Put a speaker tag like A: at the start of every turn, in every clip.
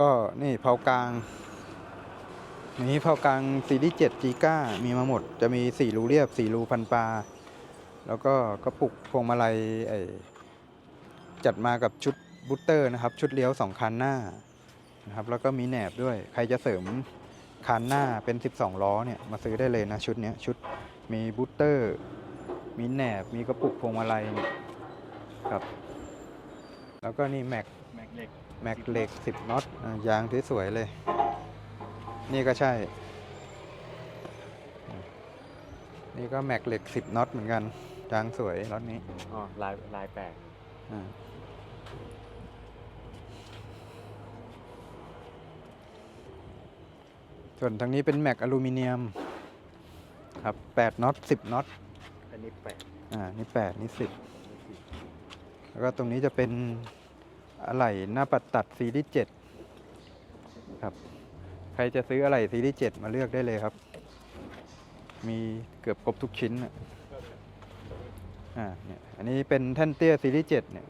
A: ก็นี่เผากลางนี่เผากลางซีรีส์7 G 9มีมาหมด จะมี4รูเรียบ4รูพันปลา แล้วก็กระปุกพวงมาลัยไอจัดมากับชุดบูสเตอร์นะครับ ชุดเลี้ยว2คันหน้านะครับ แล้วก็มีแหนบด้วย ใครจะเสริมคันหน้าเป็น 12 ล้อเนี่ย มาซื้อได้เลยนะ ชุดเนี้ยชุดมีบูสเตอร์ มีแหนบ มีกระปุกพวงมาลัยครับ แล้วก็นี่แม็ก
B: แม็กเหล็ก
A: แม็กเหล็ก 10 น็อตอะยางสวยๆเลย นี่ก็ใช่ นี่ก็แม็กเหล็ก 10 น็อตเหมือนกันยางสวยรถนี้
B: อ๋อลายลายแปลก
A: อ่าส่วนทางนี้เป็นแม็กอลูมิเนียม ครับ8น็อต10น็อต
B: อันนี้แปลก
A: อ่า นี่8นี่10 แล้วก็ตรงนี้จะเป็น อะไหล่หน้าปัดตัดซีรีส์7ครับ ใครจะซื้ออะไหล่ซีรีส์7มาเลือกได้เลยครับ มีเกือบครบทุกชิ้นอะอ่าเนี่ยอันนี้เป็นแท่นเตี้ยซีรีส์7เนี่ย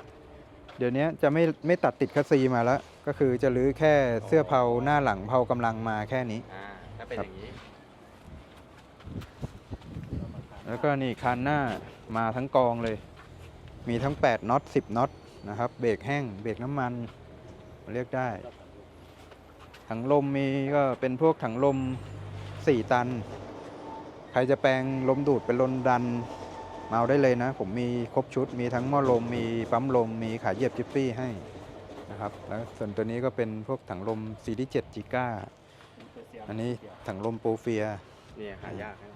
A: เดี๋ยวนี้จะไม่ไม่ตัดติดคัสซีมาแล้ว ก็คือจะรื้อแค่เสื้อเผาหน้าหลังเผากำลังมาแค่นี้
B: อ่าถ้าเป็น
A: ครั
B: อบย่างนี้
A: แล้วก็นี่คันหน้ามาทั้งกองเลย มีทั้ง 8น็อต10น็อต นะครับ เบรกแห้ง เบรกน้ำมันเรียกได้ ถังลมมีก็เป็นพวกถังลม 4 ตัน ใครจะแปลงลมดูดเป็นลมดันมาเอาได้เลยนะ ผมมีครบชุด มีทั้งหม้อลม มีปั๊มลม มีขาเหยียบจิปปี้ให้นะครับ แล้วส่วนตัวนี้ก็เป็นพวกถังลมซีรีส์7จิก้า อันนี้ถังลมโปรเฟีย
B: เนี่ยหายากนะ